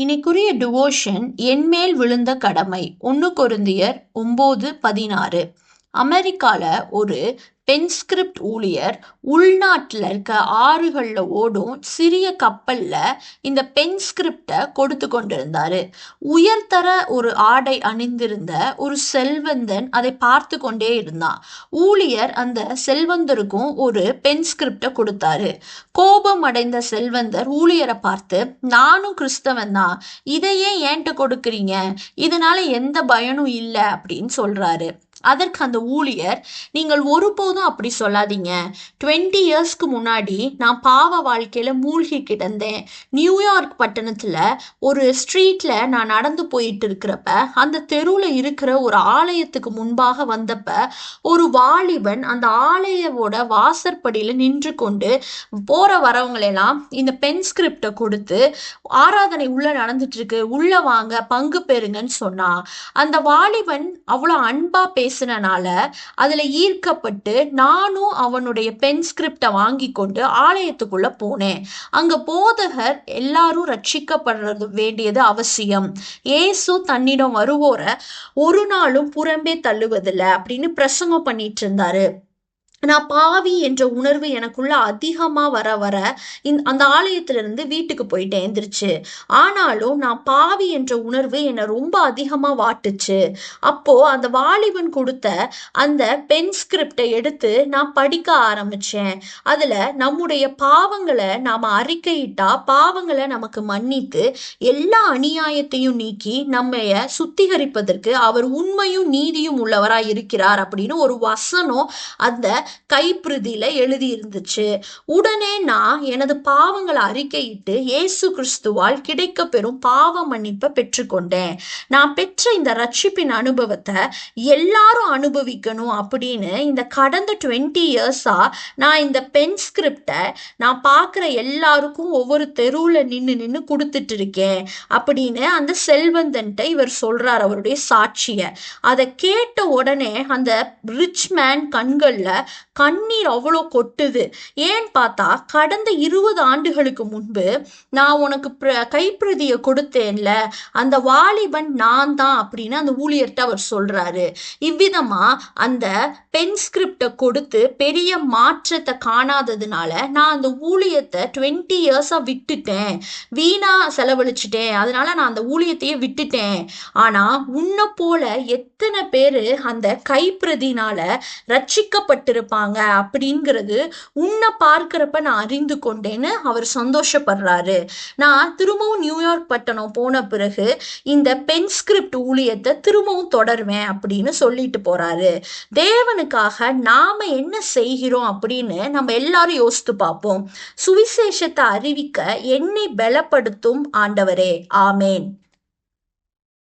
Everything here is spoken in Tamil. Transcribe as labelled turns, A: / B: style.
A: இன்னைக்குரிய டிவோஷன் என்மேல் விழுந்த கடமை. ஒன்று கொருந்தியர் ஒம்பது பதினாறு. அமெரிக்கால ஒரு பென்ஸ்கிரிப்ட் ஊழியர் உள்நாட்டில் இருக்க ஆறுகளில் ஓடும் சிறிய கப்பலில் இந்த பென்ஸ்கிரிப்டை கொடுத்து கொண்டிருந்தார். உயர்தர ஒரு ஆடை அணிந்திருந்த ஒரு செல்வந்தன் அதை பார்த்து கொண்டே இருந்தான். ஊழியர் அந்த செல்வந்தருக்கும் ஒரு பென்ஸ்கிரிப்டை கொடுத்தாரு. கோபம் அடைந்த செல்வந்தர் ஊழியரை பார்த்து நானும் கிறிஸ்தவன் தான். இதையே ஏன்ட்டு கொடுக்குறீங்க? இதனால எந்த பயனும் இல்லை அப்படின்னு சொல்கிறாரு அதற்கு அந்த ஊழியர் நீங்கள் ஒருபோதும் அப்படி சொல்லாதீங்க. டுவெண்ட்டி இயர்ஸ்க்கு முன்னாடி நான் பாவ வாழ்க்கையில் மூழ்கி கிடந்தேன். நியூயார்க் பட்டணத்தில் ஒரு ஸ்ட்ரீட்டில் நான் நடந்து போயிட்டு இருக்கிறப்ப அந்த தெருவில் இருக்கிற ஒரு ஆலயத்துக்கு முன்பாக வந்தப்ப ஒரு வாலிபன் அந்த ஆலயோட வாசற்படியில் நின்று கொண்டு போகிற வரவங்களெல்லாம் இந்த பென்ஸ்கிரிப்டை கொடுத்து ஆராதனை உள்ளே நடந்துட்டு இருக்கு. உள்ளே வாங்க. பங்கு பெறுங்கன்னு சொன்னான். அந்த வாலிபன் அவ்வளோ அன்பாக பேச பேசினனால அதில் ஈர்க்கப்பட்டு நானும் அவனுடைய பென்ஸ்கிரிப்டை வாங்கி கொண்டு ஆலயத்துக்குள்ள போனேன். அங்க போதகர் எல்லாரும் ரட்சிக்கப்படுறது வேண்டியது அவசியம். ஏசு தன்னிடம் வருவோரை ஒரு நாளும் புறம்பே தள்ளுவதில்லை அப்படின்னு பிரசங்கம் பண்ணிட்டு இருந்தாரு. நான் பாவி என்ற உணர்வு எனக்குள்ள அதிகமாக வர வர இந் அந்த ஆலயத்திலிருந்து வீட்டுக்கு போயிட்டேன் எந்திரிச்சு ஆனாலும் நான் பாவி என்ற உணர்வு என்னை ரொம்ப அதிகமாக வாட்டுச்சு. அப்போ அந்த வாலிபன் கொடுத்த அந்த பென் ஸ்கிரிப்டை எடுத்து நான் படிக்க ஆரம்பித்தேன் அதில் நம்முடைய பாவங்களை நாம் அறிக்கையிட்டா பாவங்களை நமக்கு மன்னித்து எல்லா அநியாயத்தையும் நீக்கி நம்மைய சுத்திகரிப்பதற்கு அவர் உண்மையும் நீதியும் உள்ளவராக இருக்கிறார் அப்படின்னு ஒரு வசனம் அந்த கைப்பிரதியில எழுதி இருந்துச்சு உடனே நான் எனது பாவங்களை அறிக்கையிட்டு இயேசு கிறிஸ்துவால் கிடைக்க பெறும் பாவ மன்னிப்பை பெற்றுக்கொண்டேன். நான் பெற்ற இந்த ரட்சிப்பின் அனுபவத்தை எல்லாரும் அனுபவிக்கணும் அப்படின்னு இந்த கடந்த டுவெண்ட்டி இயர்ஸா நான் இந்த பென் ஸ்கிரிப்டை நான் பார்க்குற எல்லாருக்கும் ஒவ்வொரு தெருவில் நின்று நின்று கொடுத்துட்டு இருக்கேன் அப்படின்னு அந்த செல்வந்தன்ட்ட இவர் சொல்றார் அவருடைய சாட்சியை. அதை கேட்ட உடனே அந்த ரிச் மேன் கண்களில் கண்ணீர் அவ்வளோ கொட்டுது. ஏன்னு பார்த்தா கடந்த இருபது ஆண்டுகளுக்கு முன்பு நான் உனக்கு பிர கைப்பிரதியை கொடுத்தேன்ல. அந்த வாலிபன் நான் தான் அப்படின்னு அந்த ஊழியர்கிட்ட அவர் சொல்றாரு. இவ்விதமா அந்த பென் ஸ்கிரிப்டை கொடுத்து பெரிய மாற்றத்தை காணாததுனால நான் அந்த ஊழியத்தை டுவெண்ட்டி இயர்ஸாக விட்டுட்டேன். வீணா செலவழிச்சிட்டேன். அதனால நான் அந்த ஊழியத்தையே விட்டுட்டேன். ஆனால் உன்னை போல எத்தனை பேர் அந்த கைப்பிரதினால இருப்பாங்க அப்படிங்கிறது உன்னை பார்க்குறப்ப நான் அறிந்து கொண்டேன்னு அவர் சந்தோஷப்படுறாரு. நான் திரும்பவும் நியூயார்க் பட்டணம் போன பிறகு இந்த பென்ஸ்கிரிப்ட் ஊழியத்தை திரும்பவும் தொடருவேன் அப்படின்னு சொல்லிட்டு போறாரு. தேவனுக்காக நாம என்ன செய்கிறோம் அப்படின்னு நம்ம எல்லாரும் யோசித்து பார்ப்போம். சுவிசேஷத்தை அறிவிக்க என்னை பலப்படுத்தும் ஆண்டவரே. ஆமேன்.